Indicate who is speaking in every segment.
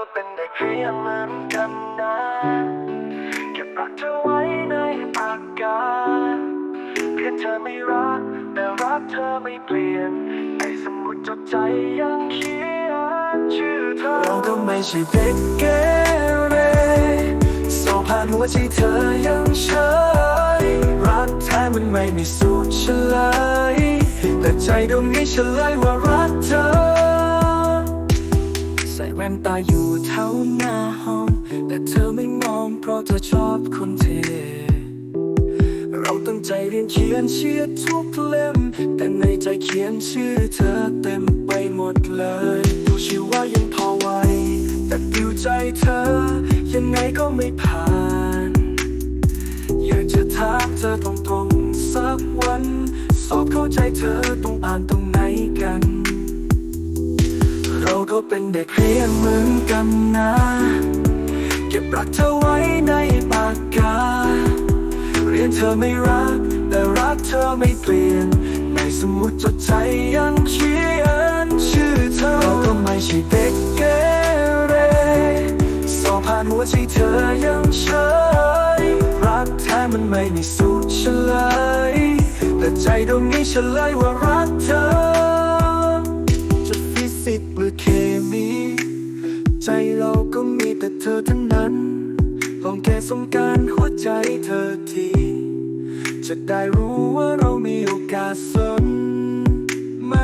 Speaker 1: ก็เป็นเด็กเรียนเหมือนกันนะเก็บรักเธอไว้ในปากกาเพียงเธอไม่รัก แต่รักเธอไม่เปลี่ยนในสมุดจดใจยังเขียนชื่อเธอ เราก็ไม่ใช่เด็กเกเรสอบผ่านหัวใจเธอยังเฉยรักแท้มันไม่มีสูตรเฉลยแต่ใจดวงนี้เฉลยว่ารักเธอ ใส่แว่นตาอยู่ หน้าห้อง แต่เธอไม่มองเพราะเธอชอบคนเท เราตั้งใจเรียนเขียนเชื่อทุกเล่ม แต่ในใจเขียนชื่อเธอเต็มไปหมดเลย ดูชื่อว่ายังพอไหวแต่ดิวใจเธอ ยังไงก็ไม่ผ่าน อยากจะถามเธอตรงๆสักวัน สอบเข้าใจเธอต้องอ่านต ก็เป็นเด็กเรียนเหมือนกันนะ เก็บรักเธอไว้ในปากกา เรียนเธอไม่รัก แต่รักเธอไม่เปลี่ยน ในสมุดจดใจยังเขียนชื่อเธอเราก็ไม่ใช่เด็กเกเรสอบผ่านหัวใจเธอยังเฉยรักแท้มันไม่มีสูตรเฉลยแต่ใจดวงนี้เฉลยว่ารักเธอ ใจเราก็มีแต่เธอทั้งนั้น ลองแค่สงการหัวใจเธอที จะได้รู้ว่าเรามีโอกาสสนไหม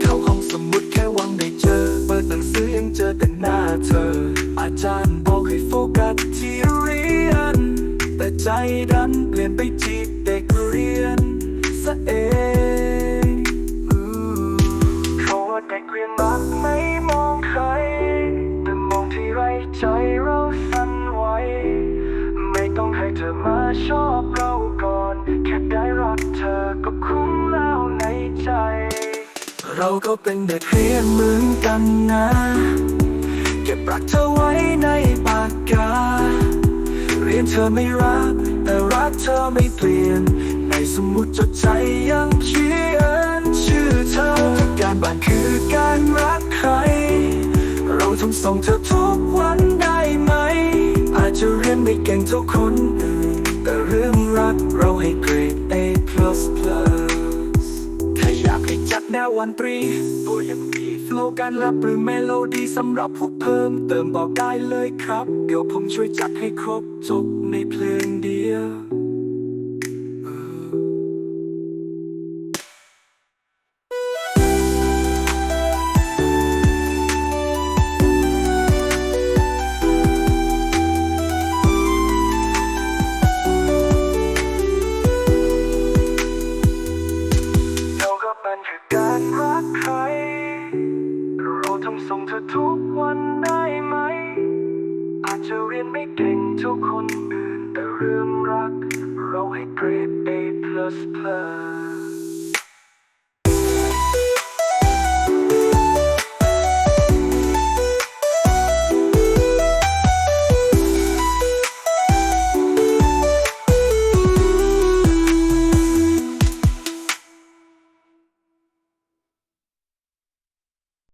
Speaker 1: เข้าห้องสมุดแค่หวังได้เจอ เปิดหนังสือยังเจอแต่หน้าเธอ อาจารย์บอกให้โฟกัสที่เรียน แต่ใจดันเปลี่ยนไปจี อชอบเราก่อน แค่ได้รักเธอก็คุ้มแล้วในใจ เราก็เป็นเด็กเรียนเหมือนกันนะ เก็บรักเธอไว้ในปากกา เรียนเธอไม่รัก แต่รักเธอไม่เปลี่ยน ในสมุดจดใจยังเขียนชื่อเธอการบ้านคือการรักใคร เราต้องส่งเธอทุกวันได้ไหม อาจจะเรียนไม่เก่งเท่าคนอื่น แต่เรื่องรักเราให้เกรด A plus plus ถ้าอยากให้จัดแนววันตรีตัวยังมีโฟล์การรับหรือเมโลดี้สำหรับผู้เพิ่มเติมบอกได้เลยครับ เดี๋ยวผมช่วยจัดให้ครบจบในเพลงเดียว รียนไม่เก่งเท่าคนอื่นแต่เรื่องรัก เราให้เกรด A plus plus